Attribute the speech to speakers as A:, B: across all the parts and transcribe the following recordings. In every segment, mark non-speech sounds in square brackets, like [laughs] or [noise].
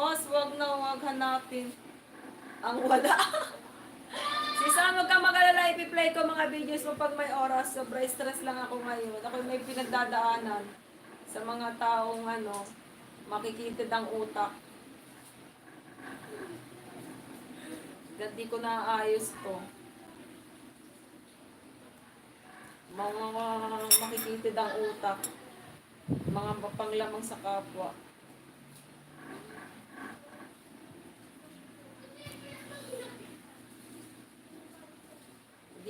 A: Mos, wag na wag hanapin ang wala. [laughs] si Sam, huwag kang mag-alala, ipi-play ko mga videos mo pag may oras. Sobra stress lang ako ngayon. Ako may pinagdadaanan sa mga taong ano, makikitid ang utak. Hanggat di ko naayos to. Mga makikitid ang utak. Mga panglamang sa kapwa.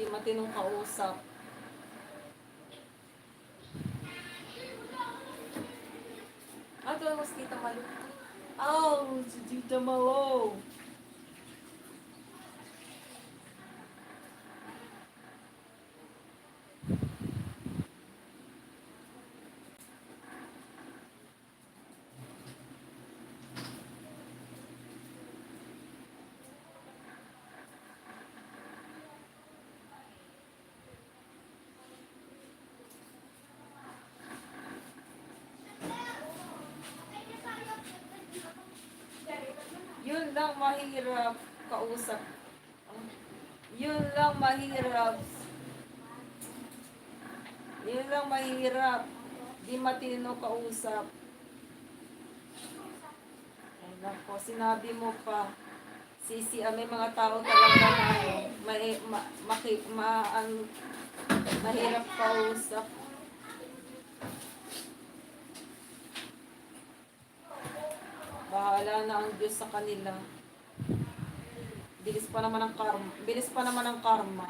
A: Hindi matinong kausap. Ah, doon mas Tita Malo. Oh, si Tita Malo. Yun lang mahirap kausap. Yun lang mahirap. Yun lang mahirap. Di matino kausap. Ay nako, sinabi mo pa. Sisi, ah, may mga tao talaga na ano, may, ma, maki, ma, ang, mahirap kausap. Bahala na ang Diyos sa kanila. Bilis pa naman ang karma. Bilis pa naman ang karma.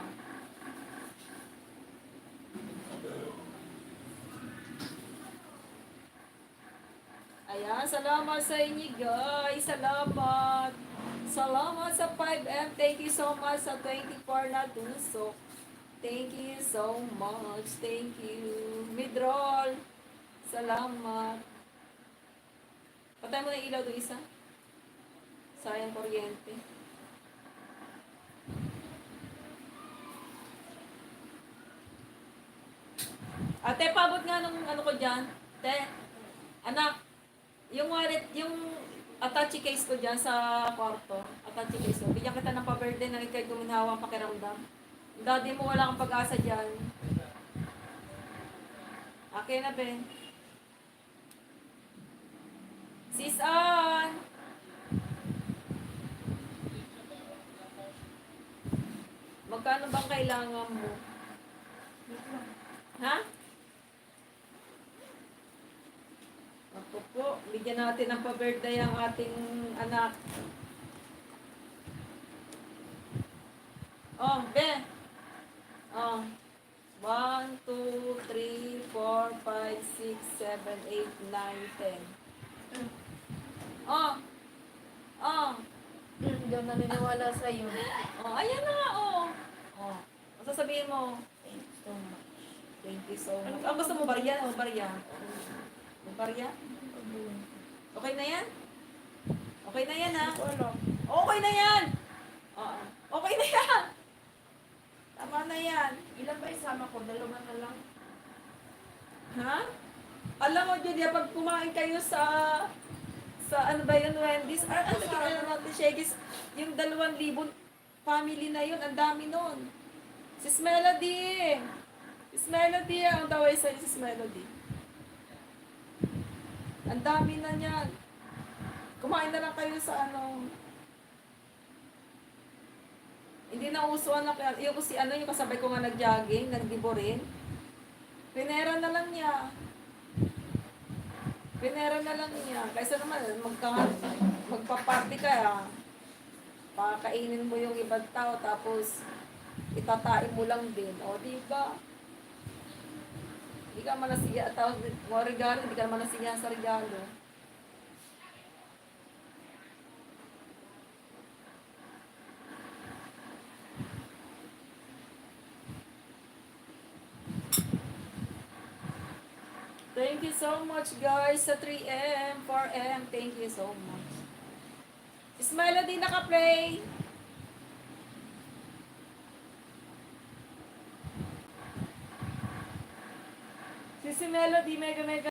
A: Ayan, salamat sa inyo guys. Salamat. Salamat sa 5M. Thank you so much sa 24 na tusok. Thank you so much. Thank you. Midroll. Salamat. Patay mo na ilaw doon isa. Sayang kuryente. Ate, pabot nga nung ano ko dyan. Te, anak, yung wallet, yung attache case ko dyan sa kwarto. Attache case ko. Bigyan kita ng pa-birthday na ikay guminhawa ang pakiramdam. Daddy mo wala kang pag-asa dyan. Okay na, Ben. Sis Ann! Magkano bang kailangan mo? Ha? Ako po, bigyan natin ng pa-birthday ang ating anak. Oh, be. Oh. 1, 2, 3, 4, 5, 6, 7, 8, 9, 10. Oh. Oh.
B: Hindi ako naniniwala sa'yo.
A: Oh, ayan na nga, oh. Oh. Ano sasabihin mo?
B: Thank you so much.
A: Thank you so much. Ang gusto mo, barya? O barya? Barya? Okay na yan? Okay na yan, ha? Okay na yan! Oo. Okay na yan! Tama na yan.
B: Ilan ba isama ko? Dalawa na lang.
A: Ha? Alam mo, Julia, pag kumain kayo sa sa ano ba yun, Wendy's? Ah, ano ba yun natin, Shaggy's? Yung dalawang libon family na yun, ang dami nun. Sis Melody! Sis Melody, ang tawag sa'yo, Sis Melody. Ang dami na niyan. Kumain na lang kayo sa ano. Hindi na uso anak. Yung si ano, yung kasabay ko nga nag-jogging, nagdibo rin. Pinera na lang niya. Pinera na lang niya. Kaysa naman, magka, magpa-party ka, ah. Pakainin mo yung ibang tao, tapos itatain mo lang din. O, di ba? Hindi ka man nasiya, tawag mo regalo, hindi ka naman nasiya sa regalo. Thank you so much guys sa 3M, 4M. Thank you so much. Is Melody naka-play? Si si Melody, mega mega